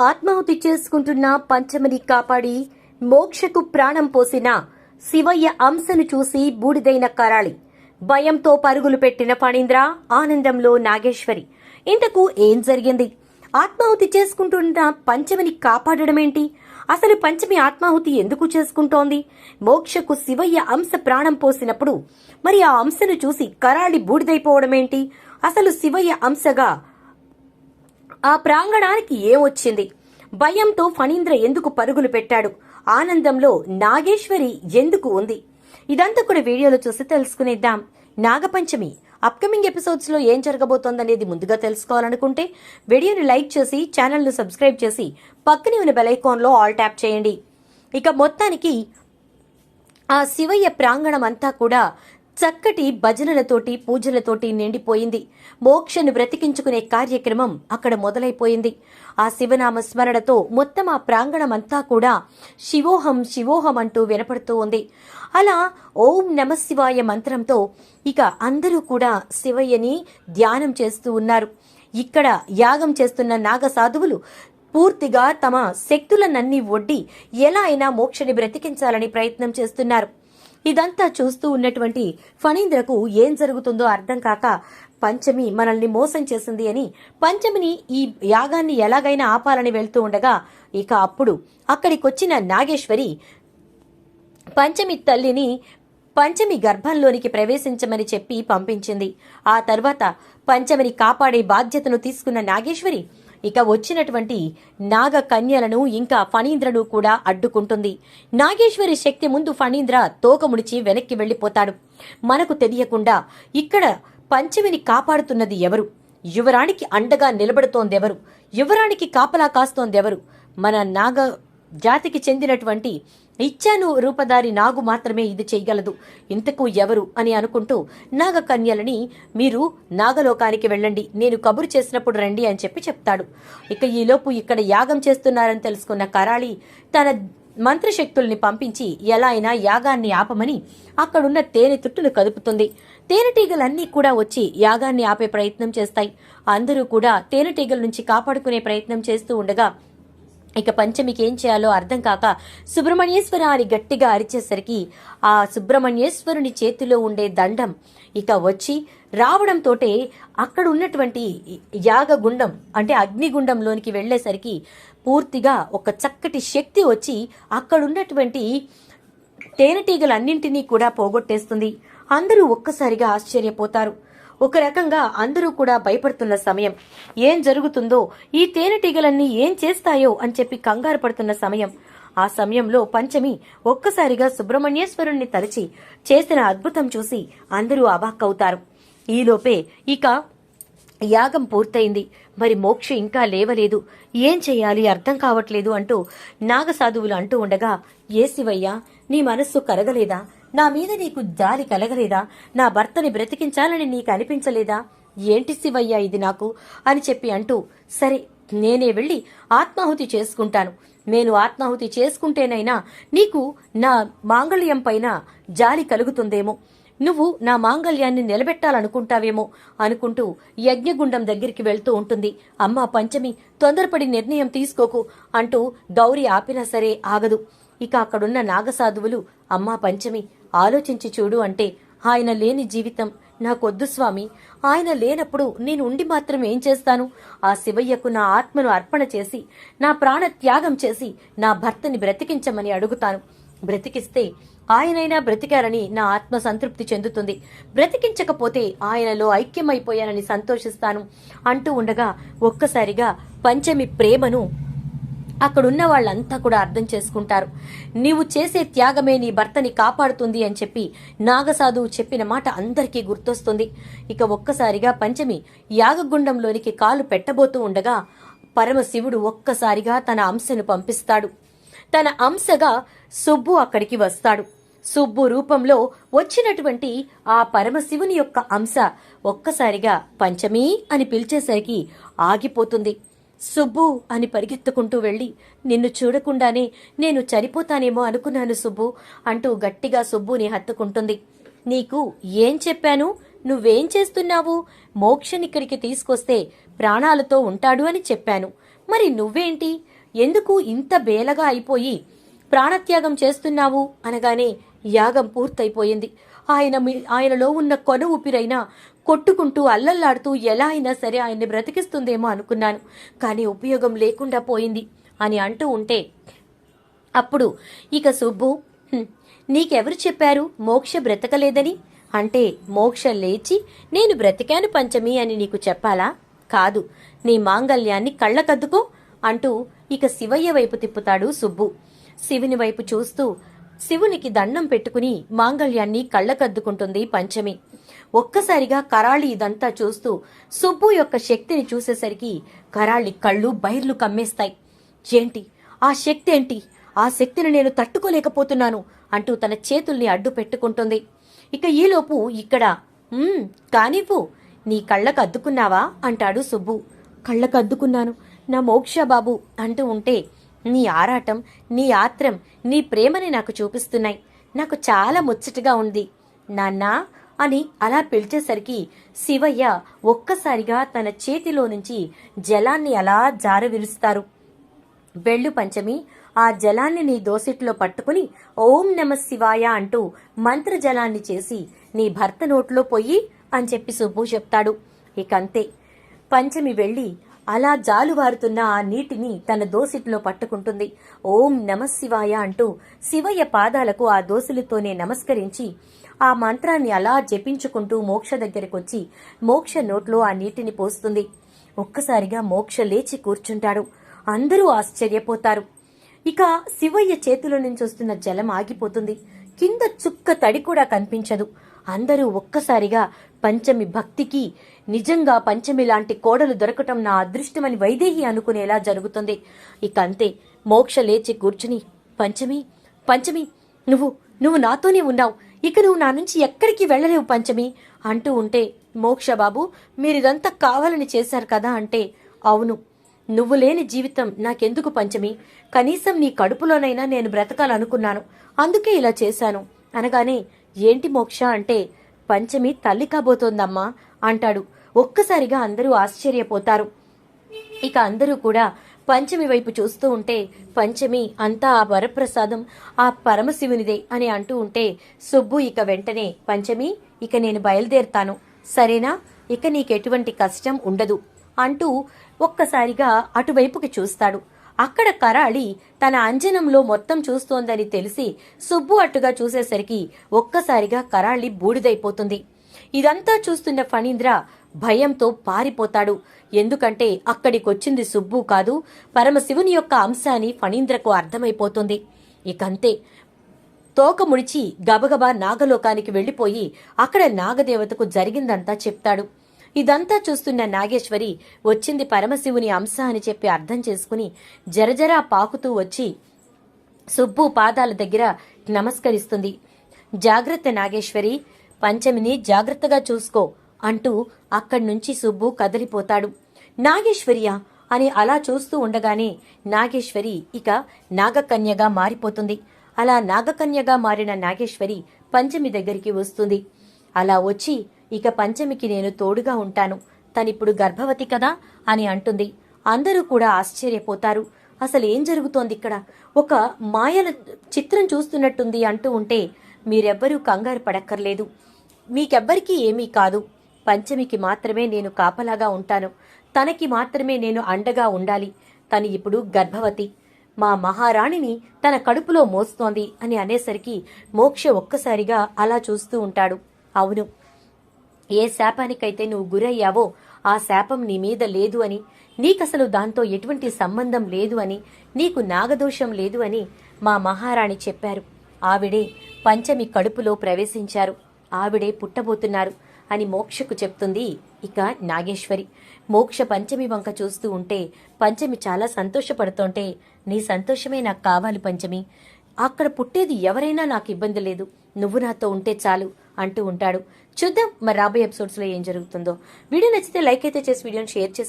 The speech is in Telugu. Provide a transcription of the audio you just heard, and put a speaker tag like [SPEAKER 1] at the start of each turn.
[SPEAKER 1] ఆత్మాహుతి చేసుకుంటున్న పంచమని కాపాడి మోక్షకు ప్రాణం పోసిన శివయ్య అంశను చూసి బూడిదైన కరాళి. భయంతో పరుగులు పెట్టిన ఫణీంద్ర ఆనందంలో నాగేశ్వరి. ఇంతకు ఏం జరిగింది? ఆత్మాహుతి చేసుకుంటున్న పంచమిని కాపాడడమేంటి? అసలు పంచమి ఆత్మాహుతి ఎందుకు చేసుకుంటోంది? మోక్షకు శివయ్య అంశ ప్రాణం పోసినప్పుడు మరి ఆ అంశను చూసి కరాళి బూడిదైపోవడమేంటి? అసలు శివయ్య అంశగా ఆ ప్రాంగణానికి ఏమొచ్చింది? భయంతో ఫణీంద్ర ఎందుకు పరుగులు పెట్టాడు? ఆనందంలో నాగేశ్వరి ఎందుకు ఉంది? ఇదంతా కూడా వీడియోలో చూసి తెలుసుకునేద్దాం. నాగపంచమి అప్కమింగ్ ఎపిసోడ్స్లో ఏం జరగబోతోందనేది ముందుగా తెలుసుకోవాలనుకుంటే వీడియోని లైక్ చేసి ఛానల్ను సబ్స్క్రైబ్ చేసి పక్కనే ఉన్న బెలైకాన్లో ఆల్ ట్యాప్ చేయండి. ఇక మొత్తానికి ఆ శివయ్య ప్రాంగణం అంతా కూడా చక్కటి భజనలతోటి పూజలతోటి నిండిపోయింది. మోక్షను బ్రతికించుకునే కార్యక్రమం అక్కడ మొదలైపోయింది. ఆ శివనామ స్మరణతో మొత్తం ఆ ప్రాంగణం అంతా కూడా శివోహం శివోహం అంటూ వినపడుతూ ఉంది. అలా ఓం నమ శివాయ మంత్రంతో ఇక అందరూ కూడా శివయ్యని ధ్యానం చేస్తూ ఉన్నారు. ఇక్కడ యాగం చేస్తున్న నాగ సాధువులు పూర్తిగా తమ శక్తులనన్నీ ఒడ్డి ఎలా అయినా మోక్షని బ్రతికించాలని ప్రయత్నం చేస్తున్నారు. ఇదంతా చూస్తూ ఉన్నటువంటి ఫణీంద్రకు ఏం జరుగుతుందో అర్థం కాక పంచమి మనల్ని మోసం చేసింది అని పంచమిని ఈ యాగాన్ని ఎలాగైనా ఆపాలని వెళ్తూ ఉండగా ఇక అప్పుడు అక్కడికొచ్చిన నాగేశ్వరి పంచమి తల్లిని పంచమి గర్భంలోనికి ప్రవేశించమని చెప్పి పంపించింది. ఆ తర్వాత పంచమిని కాపాడే బాధ్యతను తీసుకున్న నాగేశ్వరి ఇక వచ్చినటువంటి నాగ కన్యలను ఇంకా ఫణీంద్రను కూడా అడ్డుకుంటుంది. నాగేశ్వరి శక్తి ముందు ఫణీంద్ర తోకముడిచి వెనక్కి వెళ్ళిపోతాడు మనకు తెలియకుండా ఇక్కడ పంచమిని కాపాడుతున్నది ఎవరు? యువరానికి అండగా నిలబడుతోందెవరు? యువరానికి కాపలా కాస్తోందెవరు? మన నాగ జాతికి చెందినటువంటి ఇచ్చాను రూపధారి నాగు మాత్రమే ఇది చేయగలదు. ఇంతకు ఎవరు? అని అనుకుంటూ నాగకన్యలని మీరు నాగలోకానికి వెళ్ళండి నేను కబురు చేసినప్పుడు రండి అని చెప్పి చెప్తాడు. ఇక ఈలోపు ఇక్కడ యాగం చేస్తున్నారని తెలుసుకున్న కరాళి తన మంత్రశక్తుల్ని పంపించి ఎలా అయినా యాగాన్ని ఆపమని అక్కడున్న తేనె తుట్టును కదుపుతుంది. తేనెటీగలన్నీ కూడా వచ్చి యాగాన్ని ఆపే ప్రయత్నం చేస్తాయి. అందరూ కూడా తేనెటీగల నుంచి కాపాడుకునే ప్రయత్నం చేస్తూ ఉండగా ఇక పంచమికి ఏం చేయాలో అర్థం కాక సుబ్రహ్మణ్యేశ్వర అని గట్టిగా అరిచేసరికి ఆ సుబ్రహ్మణ్యేశ్వరుని చేతిలో ఉండే దండం ఇక వచ్చి రావడంతోటే అక్కడ ఉన్నటువంటి యాగగుండం అంటే అగ్నిగుండంలోనికి వెళ్ళేసరికి పూర్తిగా ఒక చక్కటి శక్తి వచ్చి అక్కడున్నటువంటి తేనెటీగలన్నింటినీ కూడా పోగొట్టేస్తుంది. అందరూ ఒక్కసారిగా ఆశ్చర్యపోతారు. ఒక రకంగా అందరూ కూడా భయపడుతున్న సమయం. ఏం జరుగుతుందో ఈ తేనెటీగలన్నీ ఏం చేస్తాయో అని చెప్పి కంగారు పడుతున్న సమయం. ఆ సమయంలో పంచమి ఒక్కసారిగా సుబ్రహ్మణ్యేశ్వరుణ్ణి తలచి చేసిన అద్భుతం చూసి అందరూ అవాక్కవుతారు. ఈలోపే ఇక యాగం పూర్తయింది. మరి మోక్ష ఇంకా లేవలేదు. ఏం చేయాలి? అర్థం కావట్లేదు అంటూ నాగసాధువులు అంటూ ఉండగా ఏ శివయ్య నీ మనస్సు కరగలేదా? నా మీద నీకు జాలి కలగలేదా? నా భర్తని బ్రతికించాలని నీకు అనిపించలేదా? ఏంటి శివయ్య ఇది నాకు? అని చెప్పి అంటూ సరే నేనే వెళ్ళి ఆత్మాహుతి చేసుకుంటాను. నేను ఆత్మాహుతి చేసుకుంటేనైనా నీకు నా మాంగళ్యం పైన జాలి కలుగుతుందేమో? నువ్వు నా మాంగళ్యాన్ని నిలబెట్టాలనుకుంటావేమో? అనుకుంటూ యజ్ఞగుండం దగ్గరికి వెళ్తూ ఉంటుంది. అమ్మా పంచమి తొందరపడి నిర్ణయం తీసుకోకు అంటూ దౌరి ఆపినా సరే ఆగదు. ఇక అక్కడున్న నాగసాధువులు అమ్మా పంచమి ఆలోచించి చూడు అంటే ఆయన లేని జీవితం నాకొద్దు స్వామి. ఆయన లేనప్పుడు నేను ఉండి మాత్రం ఏం చేస్తాను? ఆ శివయ్యకు నా ఆత్మను అర్పణ చేసి నా ప్రాణ త్యాగం చేసి నా భర్తని బ్రతికించమని అడుగుతాను. బ్రతికిస్తే ఆయనైనా బ్రతికారని నా ఆత్మ సంతృప్తి చెందుతుంది. బ్రతికించకపోతే ఆయనలో ఐక్యమైపోయానని సంతోషిస్తాను. అంటూ ఉండగా ఒక్కసారిగా పంచమి ప్రేమను అక్కడున్న వాళ్ళంతా కూడా అర్థం చేసుకుంటారు. నీవు చేసే త్యాగమే నీ భర్తని కాపాడుతుంది అని చెప్పి నాగసాధువు చెప్పిన మాట అందరికీ గుర్తొస్తుంది. ఇక ఒక్కసారిగా పంచమి యాగగుండంలోనికి కాలు పెట్టబోతూ ఉండగా పరమశివుడు ఒక్కసారిగా తన అంశను పంపిస్తాడు. తన అంశగా సుబ్బు అక్కడికి వస్తాడు. సుబ్బు రూపంలో వచ్చినటువంటి ఆ పరమశివుని యొక్క అంశ ఒక్కసారిగా పంచమీ అని పిలిచేసరికి ఆగిపోతుంది. సుబ్బు అని పరిగెత్తుకుంటూ వెళ్ళి నిన్ను చూడకుండానే నేను చనిపోతానేమో అనుకున్నాను సుబ్బు అంటూ గట్టిగా సుబ్బుని హత్తుకుంటుంది. నీకు ఏం చెప్పాను? నువ్వేం చేస్తున్నావు? మోక్షనిక్కడికి తీసుకొస్తే ప్రాణాలతో ఉంటాడు అని చెప్పాను. మరి నువ్వేంటి? ఎందుకు ఇంత బేలగా అయిపోయి ప్రాణత్యాగం చేస్తున్నావు? అనగానే యాగం పూర్తయిపోయింది. ఆయన ఆయనలో ఉన్న కొన ఊపిరైనా కొట్టుకుంటూ అల్లల్లాడుతూ ఎలా అయినా సరే ఆయన్ని బ్రతికిస్తుందేమో అనుకున్నాను. కానీ ఉపయోగం లేకుండా పోయింది అని అంటూ ఉంటే అప్పుడు ఇక సుబ్బు నీకెవరు చెప్పారు? మోక్ష బ్రతకలేదని? అంటే మోక్ష లేచి నేను బ్రతికాను పంచమి అని నీకు చెప్పాలా? కాదు నీ మాంగల్యాన్ని కళ్ళకద్దుకో అంటూ ఇక శివయ్య వైపు తిప్పుతాడు సుబ్బు. శివుని వైపు చూస్తూ శివునికి దండం పెట్టుకుని మాంగల్యాన్ని కళ్ళకద్దుకుంటుంది పంచమి. ఒక్కసారిగా కరాళి ఇదంతా చూస్తూ సుబ్బు యొక్క శక్తిని చూసేసరికి కరాళి కళ్ళు బైర్లు కమ్మేస్తాయి. ఏంటి? ఆ శక్తి ఏంటి? ఆ శక్తిని నేను తట్టుకోలేకపోతున్నాను అంటూ తన చేతుల్ని అడ్డు పెట్టుకుంటుంది. ఇక ఈలోపు ఇక్కడ కానివ్వు నీ కళ్ళకు అద్దుకున్నావా? అంటాడు సుబ్బు. కళ్ళకు అద్దుకున్నాను నా మోక్ష బాబు అంటూ ఉంటే నీ ఆరాటం నీ ఆత్రం నీ ప్రేమని నాకు చూపిస్తున్నాయి. నాకు చాలా ముచ్చటగా ఉంది. నాన్నా అని అలా పిలిచేసరికి శివయ్య ఒక్కసారిగా తన చేతిలో నుంచి జలాన్ని అలా జారవిరుస్తారు. వెళ్ళు పంచమి ఆ జలాన్ని నీ దోసిట్లో పట్టుకుని ఓం నమ శివాయ అంటూ మంత్రజలాన్ని చేసి నీ భర్త నోట్లో పొయ్యి అని చెప్పి సుబ్బు చెప్తాడు. ఇకంతే. పంచమి వెళ్ళి అలా జాలువారుతున్న ఆ నీటిని తన దోసిట్లో పట్టుకుంటుంది. ఓం నమ శివాయ అంటూ శివయ్య పాదాలకు ఆ దోసులతోనే నమస్కరించి ఆ మంత్రాన్ని అలా జపించుకుంటూ మోక్ష దగ్గరకొచ్చి మోక్ష నోట్లో ఆ నీటిని పోస్తుంది. ఒక్కసారిగా మోక్ష లేచి కూర్చుంటాడు. అందరూ ఆశ్చర్యపోతారు. ఇక శివయ్య చేతుల నుంచి వస్తున్న జలం ఆగిపోతుంది. కింద చుక్క తడి కూడా కనిపించదు. అందరూ ఒక్కసారిగా పంచమి భక్తికి నిజంగా పంచమి లాంటి కోడలు దొరకటం నా అదృష్టమని వైదేహి అనుకునేలా జరుగుతుంది. ఇక అంతే మోక్ష లేచి కూర్చుని పంచమి పంచమి నువ్వు నువ్వు నాతోనే ఉన్నావు. ఇక నువ్వు నా నుంచి ఎక్కడికి వెళ్ళలేవు పంచమి. అంటూ ఉంటే మోక్ష బాబు మీరిదంతా కావాలని చేశారు కదా అంటే అవును. నువ్వు లేని జీవితం నాకెందుకు పంచమి? కనీసం నీ కడుపులోనైనా నేను బ్రతకాలనుకున్నాను. అందుకే ఇలా చేశాను. అనగానే ఏంటి మోక్ష అంటే పంచమి తల్లి కాబోతోందమ్మా అంటాడు. ఒక్కసారిగా అందరూ ఆశ్చర్యపోతారు. ఇక అందరూ కూడా పంచమి వైపు చూస్తూ ఉంటే పంచమి అంతా ఆ వరప్రసాదం ఆ పరమశివునిదే అని అంటూ ఉంటే సుబ్బు ఇక వెంటనే పంచమి ఇక నేను బయలుదేరుతాను. సరేనా? ఇక నీకెటువంటి కష్టం ఉండదు. అంటూ ఒక్కసారిగా అటువైపుకి చూస్తాడు. అక్కడ కరాళి తన అంజనంలో మొత్తం చూస్తోందని తెలిసి సుబ్బు అట్టుగా చూసేసరికి ఒక్కసారిగా కరాళి బూడిదైపోతుంది. ఇదంతా చూస్తున్న ఫణీంద్ర భయంతో పారిపోతాడు. ఎందుకంటే అక్కడికొచ్చింది సుబ్బు కాదు పరమశివుని యొక్క అంశాన్ని ఫణీంద్రకు అర్థమైపోతుంది. ఇకంతే. తోక ముడిచి గబగబా నాగలోకానికి వెళ్ళిపోయి అక్కడ నాగదేవతకు జరిగిందంతా చెప్తాడు. ఇదంతా చూస్తున్న నాగేశ్వరి వచ్చింది పరమశివుని అంశ అని చెప్పి అర్థం చేసుకుని జరజరా పాకుతూ వచ్చి సుబ్బు పాదాల దగ్గర నమస్కరిస్తుంది. జాగ్రత్త నాగేశ్వరి పంచమిని జాగ్రత్తగా చూసుకో అంటూ అక్కడి నుంచి సుబ్బు కదిలిపోతాడు. నాగేశ్వరియా అని అలా చూస్తూ ఉండగానే నాగేశ్వరి ఇక నాగకన్యగా మారిపోతుంది. అలా నాగకన్యగా మారిన నాగేశ్వరి పంచమి దగ్గరికి వస్తుంది. అలా వచ్చి ఇక పంచమికి నేను తోడుగా ఉంటాను. తనిప్పుడు గర్భవతి కదా అని అంటుంది. అందరూ కూడా ఆశ్చర్యపోతారు. అసలు ఏం జరుగుతోంది ఇక్కడ? ఒక మాయల చిత్రం చూస్తున్నట్టుంది అంటూ ఉంటే మీరెవ్వరూ కంగారు పడక్కర్లేదు. మీకెవ్వరికీ ఏమీ కాదు. పంచమికి మాత్రమే నేను కాపలాగా ఉంటాను. తనకి మాత్రమే నేను అండగా ఉండాలి. తను ఇప్పుడు గర్భవతి. మా మహారాణిని తన కడుపులో మోస్తోంది అని అనేసరికి మోక్ష ఒక్కసారిగా అలా చూస్తూ ఉంటాడు. అవును. ఏ శాపానికైతే నువ్వు గురయ్యావో ఆ శాపం నీ మీద లేదు అని నీకసలు దాంతో ఎటువంటి సంబంధం లేదు అని నీకు నాగదోషం లేదు అని మా మహారాణి చెప్పారు. ఆవిడే పంచమి కడుపులో ప్రవేశించారు. ఆవిడే పుట్టబోతున్నారు అని మోక్షకు చెప్తుంది ఇక నాగేశ్వరి. మోక్ష పంచమి వంక చూస్తూ ఉంటే పంచమి చాలా సంతోషపడుతుంటే నీ సంతోషమే నాకు కావాలి పంచమి. అక్కడ పుట్టేది ఎవరైనా నాకు ఇబ్బంది లేదు. నువ్వు నాతో ఉంటే చాలు అంటూ ఉంటాడు. చూద్దాం మరి రాబోయే ఎపిసోడ్స్లో ఏం జరుగుతుందో. వీడియో నచ్చితే లైక్ అయితే చేసి వీడియోని షేర్ చేసి